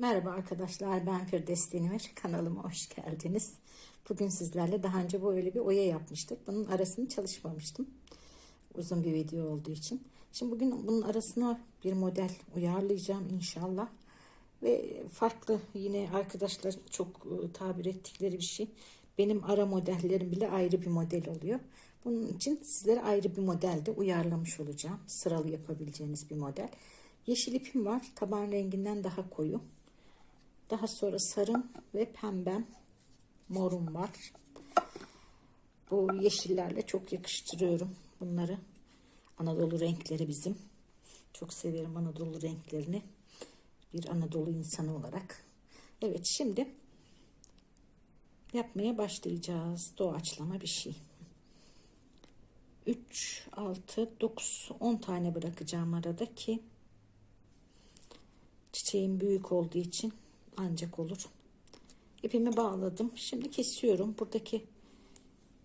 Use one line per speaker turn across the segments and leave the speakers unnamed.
Merhaba arkadaşlar ben Firdevs Denimir kanalıma hoş geldiniz. Bugün sizlerle daha önce böyle bir oya yapmıştık. Bunun arasını çalışmamıştım. Uzun bir video olduğu için. Şimdi bugün bunun arasına bir model uyarlayacağım inşallah. Ve farklı yine arkadaşlar çok e, tabir ettikleri bir şey. Benim ara modellerim bile ayrı bir model oluyor. Bunun için sizlere ayrı bir modelde uyarlamış olacağım. Sıralı yapabileceğiniz bir model. Yeşil ipim var. Taban renginden daha koyu. Daha sonra sarım ve pembem morum var. Bu yeşillerle çok yakıştırıyorum bunları. Anadolu renkleri bizim. Çok severim Anadolu renklerini. Bir Anadolu insanı olarak. Evet şimdi yapmaya başlayacağız. Doğaçlama bir şey. 3, 6, 9, 10 tane bırakacağım arada ki çiçeğim büyük olduğu için ancak olur. İpimi bağladım. Şimdi kesiyorum. Buradaki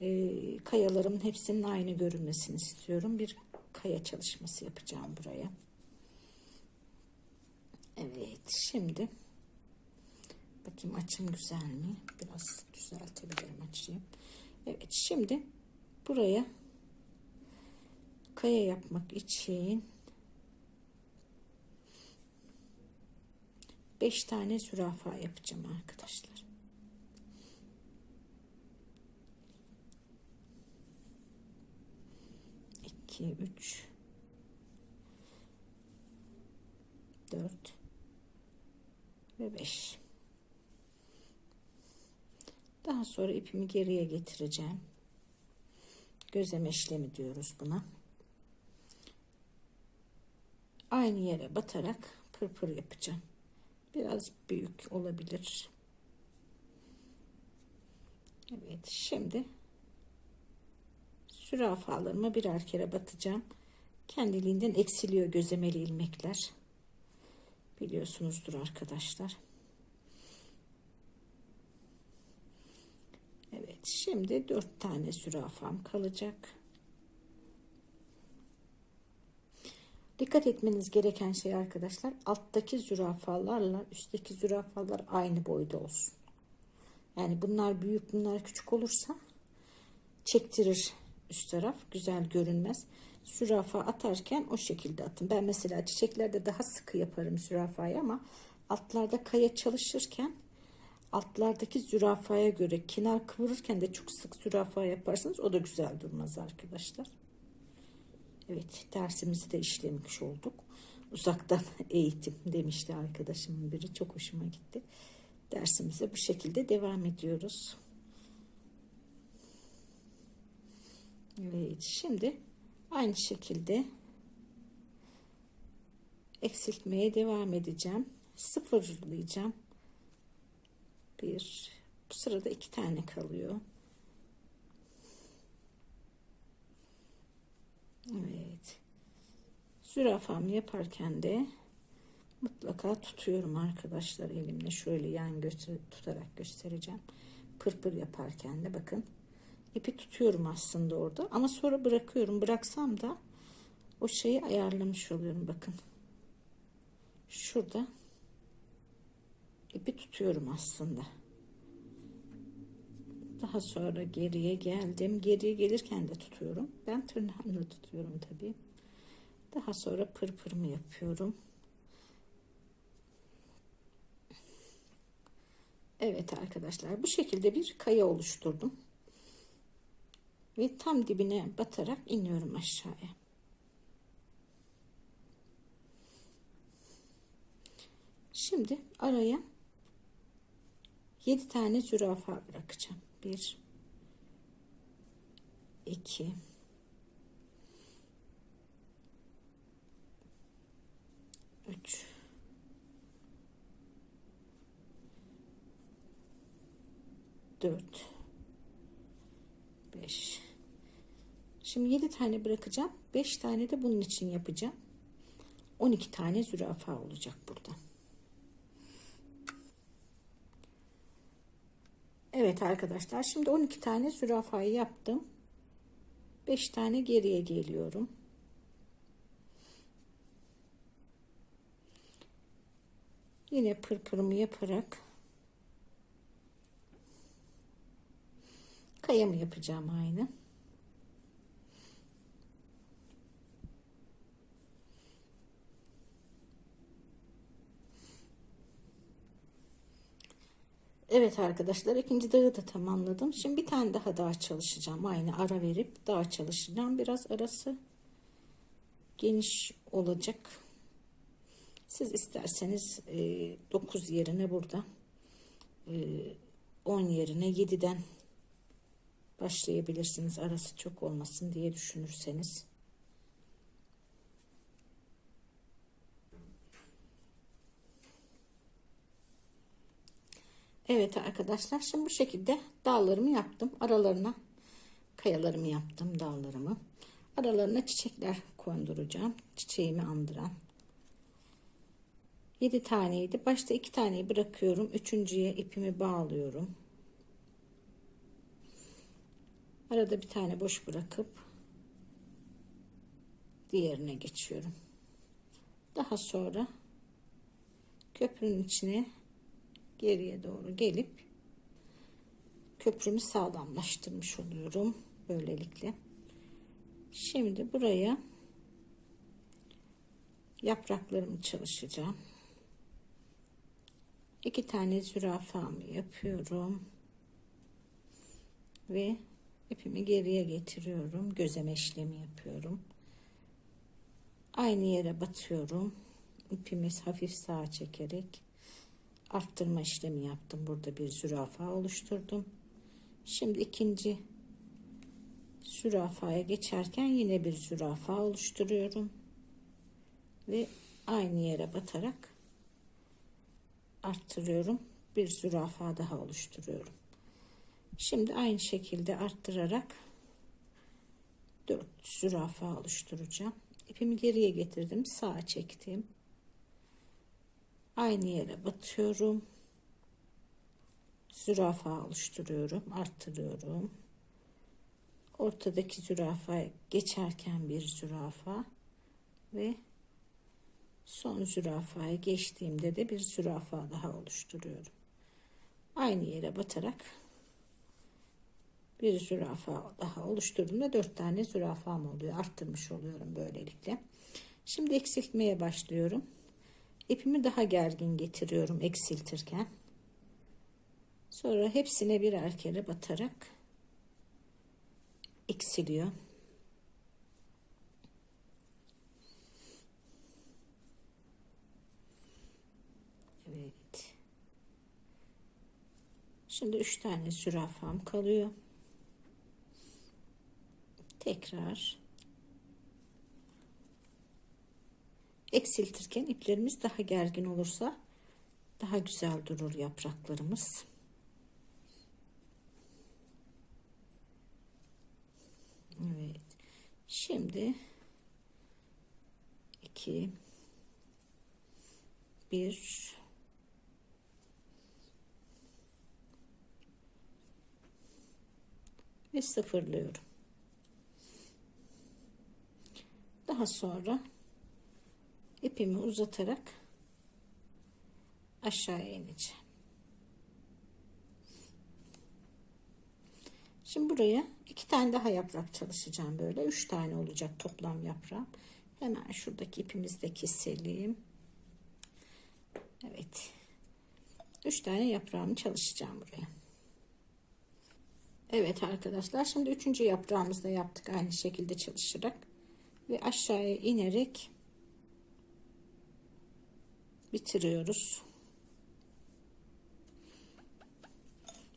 e, kayalarımın hepsinin aynı görünmesini istiyorum. Bir kaya çalışması yapacağım buraya. Evet. Şimdi bakayım açım güzel mi? Biraz düzeltebilirim açıyı. Evet. Şimdi buraya kaya yapmak için 5 tane zürafa yapacağım arkadaşlar. İki, üç, dört ve beş. Daha sonra ipimi geriye getireceğim. Gözleme işlemi diyoruz buna. Aynı yere batarak pırpır yapacağım. Biraz büyük olabilir. Evet şimdi sürafalarıma birer kere batacağım. Kendiliğinden eksiliyor gözemeli ilmekler. Biliyorsunuzdur arkadaşlar. Evet şimdi dört tane zürafam kalacak. Dikkat etmeniz gereken şey arkadaşlar alttaki zürafalarla üstteki zürafalar aynı boyda olsun. Yani bunlar büyük bunlar küçük olursa çektirir üst taraf güzel görünmez. Zürafa atarken o şekilde atın. Ben mesela çiçeklerde daha sıkı yaparım zürafayı ama altlarda kaya çalışırken altlardaki zürafaya göre kenar kıvırırken de çok sık zürafa yaparsanız o da güzel durmaz arkadaşlar. Evet dersimizi de işlemiş olduk. Uzaktan eğitim demişti arkadaşımın biri. Çok hoşuma gitti. Dersimize bu şekilde devam ediyoruz. Evet şimdi aynı şekilde eksiltmeye devam edeceğim. Sıfırlayacağım. Bir bu sırada iki tane kalıyor. Evet. Zürafamı yaparken de mutlaka tutuyorum arkadaşlar elimle. Şöyle yan göster tutarak göstereceğim. Pırpır yaparken de bakın. ipi tutuyorum aslında orada. Ama sonra bırakıyorum. Bıraksam da o şeyi ayarlamış oluyorum. Bakın. Şurada ipi tutuyorum aslında. Daha sonra geriye geldim. Geriye gelirken de tutuyorum. Ben tırnağımla tutuyorum tabii. Daha sonra pırpırımı yapıyorum. Evet arkadaşlar bu şekilde bir kaya oluşturdum. Ve tam dibine batarak iniyorum aşağıya. Şimdi araya 7 tane zürafa bırakacağım. 1 2 3 4 5 Şimdi 7 tane bırakacağım. 5 tane de bunun için yapacağım. 12 tane zürafa olacak burada. Evet arkadaşlar şimdi 12 tane zürafayı yaptım. 5 tane geriye geliyorum. Yine pırpırımı yaparak kayamı yapacağım aynı. Evet arkadaşlar ikinci dağı da tamamladım. Şimdi bir tane daha daha çalışacağım. Aynı ara verip daha çalışacağım. Biraz arası geniş olacak. Siz isterseniz 9 yerine burada 10 yerine 7'den başlayabilirsiniz. Arası çok olmasın diye düşünürseniz. Evet arkadaşlar şimdi bu şekilde dağlarımı yaptım. Aralarına kayalarımı yaptım dağlarımı. Aralarına çiçekler konduracağım. Çiçeğimi andıran. 7 taneydi. Başta 2 taneyi bırakıyorum. Üçüncüye ipimi bağlıyorum. Arada bir tane boş bırakıp diğerine geçiyorum. Daha sonra köprünün içine geriye doğru gelip köprümü sağlamlaştırmış oluyorum böylelikle. Şimdi buraya yapraklarımı çalışacağım. İki tane zürafamı yapıyorum. Ve ipimi geriye getiriyorum. Gözleme işlemi yapıyorum. Aynı yere batıyorum. İpimi hafif sağa çekerek arttırma işlemi yaptım. Burada bir zürafa oluşturdum. Şimdi ikinci zürafaya geçerken yine bir zürafa oluşturuyorum. Ve aynı yere batarak arttırıyorum. Bir zürafa daha oluşturuyorum. Şimdi aynı şekilde arttırarak 4 zürafa oluşturacağım. İpimi geriye getirdim. Sağa çektim. Aynı yere batıyorum. Zürafa oluşturuyorum. Arttırıyorum. Ortadaki zürafaya geçerken bir zürafa ve son zürafaya geçtiğimde de bir zürafa daha oluşturuyorum. Aynı yere batarak bir zürafa daha oluşturduğumda dört tane zürafam oluyor. Arttırmış oluyorum böylelikle. Şimdi eksiltmeye başlıyorum. İpimi daha gergin getiriyorum eksiltirken. Sonra hepsine birer kere batarak eksiliyor. Evet. Şimdi üç tane zürafam kalıyor. Tekrar eksiltirken iplerimiz daha gergin olursa daha güzel durur yapraklarımız. Evet. Şimdi 2 1 ve sıfırlıyorum. Daha sonra ipimi uzatarak aşağıya ineceğim. Şimdi buraya iki tane daha yaprak çalışacağım böyle. Üç tane olacak toplam yaprağım. Hemen şuradaki ipimizi de keselim. Evet. Üç tane yaprağımı çalışacağım buraya. Evet arkadaşlar şimdi üçüncü yaprağımızı da yaptık aynı şekilde çalışarak ve aşağıya inerek bitiriyoruz.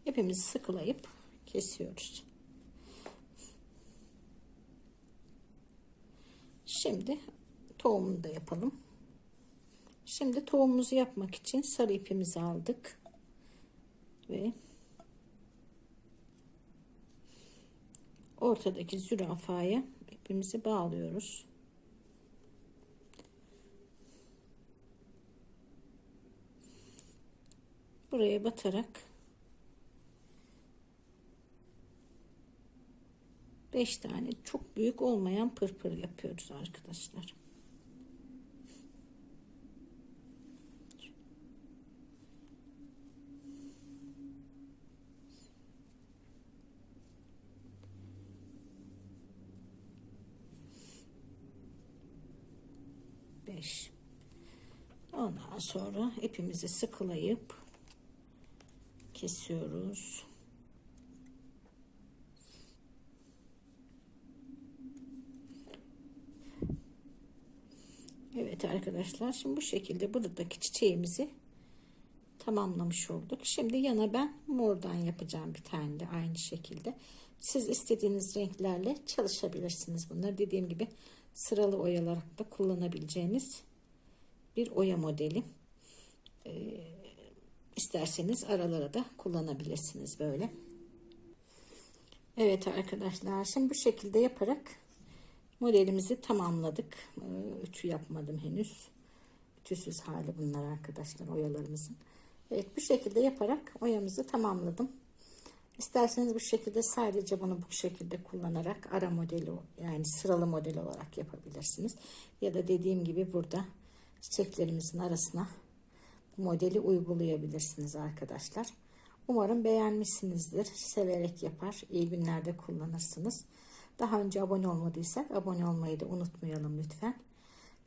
İpimizi sıkılayıp kesiyoruz. Şimdi tohumunu da yapalım. Şimdi tohumumuzu yapmak için sarı ipimizi aldık. Ve ortadaki zürafaya ipimizi bağlıyoruz. Buraya batarak 5 tane çok büyük olmayan pırpır yapıyoruz arkadaşlar. 5 ondan sonra ipimizi sıkılayıp kesiyoruz Evet arkadaşlar şimdi bu şekilde buradaki çiçeğimizi tamamlamış olduk. Şimdi yana ben mordan yapacağım bir tane de aynı şekilde. Siz istediğiniz renklerle çalışabilirsiniz. Bunları dediğim gibi sıralı oyalarak da kullanabileceğiniz bir oya modeli. Ee, isterseniz aralara da kullanabilirsiniz böyle. Evet arkadaşlar şimdi bu şekilde yaparak modelimizi tamamladık. Ee, Ütü yapmadım henüz. Ütüsüz hali bunlar arkadaşlar oyalarımızın. Evet bu şekilde yaparak oyamızı tamamladım. İsterseniz bu şekilde sadece bunu bu şekilde kullanarak ara modeli yani sıralı model olarak yapabilirsiniz. Ya da dediğim gibi burada çiçeklerimizin arasına bu modeli uygulayabilirsiniz arkadaşlar. Umarım beğenmişsinizdir. Severek yapar. iyi günlerde kullanırsınız. Daha önce abone olmadıysak abone olmayı da unutmayalım lütfen.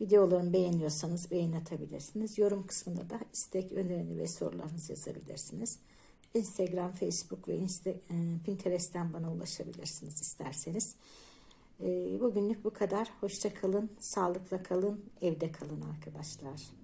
Videolarımı beğeniyorsanız beğen atabilirsiniz. Yorum kısmında da istek, öneri ve sorularınızı yazabilirsiniz. Instagram, Facebook ve Insta, e, Pinterest'ten bana ulaşabilirsiniz isterseniz. E, Bugünlük bu kadar. Hoşça kalın, sağlıkla kalın, evde kalın arkadaşlar.